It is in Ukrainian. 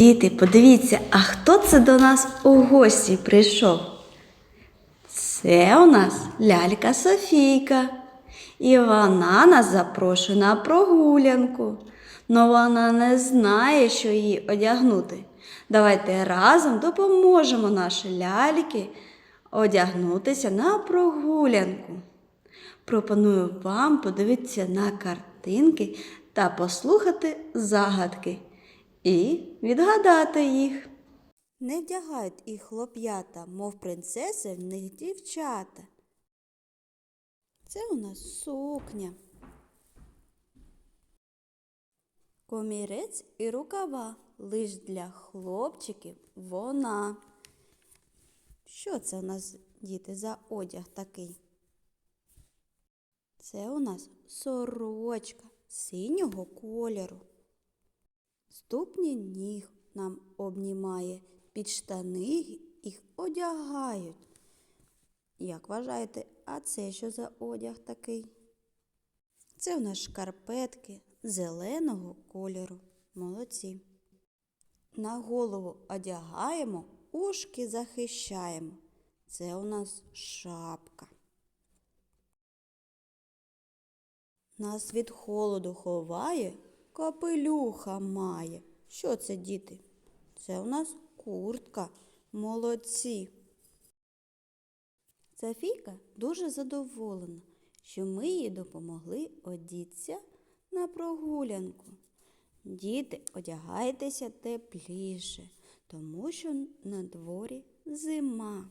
Діти, подивіться, а хто це до нас у гості прийшов? Це у нас лялька Софійка. І вона нас запрошує на прогулянку. Но вона не знає, що її одягнути. Давайте разом допоможемо нашій ляльки одягнутися на прогулянку. Пропоную вам подивитися на картинки та послухати загадки і відгадати їх. Не вдягають їх хлоп'ята, мов принцеси в них дівчата. Це у нас сукня. Комірець і рукава лиш для хлопчиків вона. Що це у нас, діти, за одяг такий? Це у нас сорочка синього кольору. Ступні ніг нам обнімає, під штани їх одягають. Як вважаєте, а це що за одяг такий? Це у нас шкарпетки зеленого кольору. Молодці. На голову одягаємо, ушки захищаємо. Це у нас шапка. Нас від холоду ховає, капелюха має. Що це, діти? Це у нас куртка. Молодці. Софійка дуже задоволена, що ми їй допомогли одітися на прогулянку. Діти, одягайтеся тепліше, тому що на дворі зима.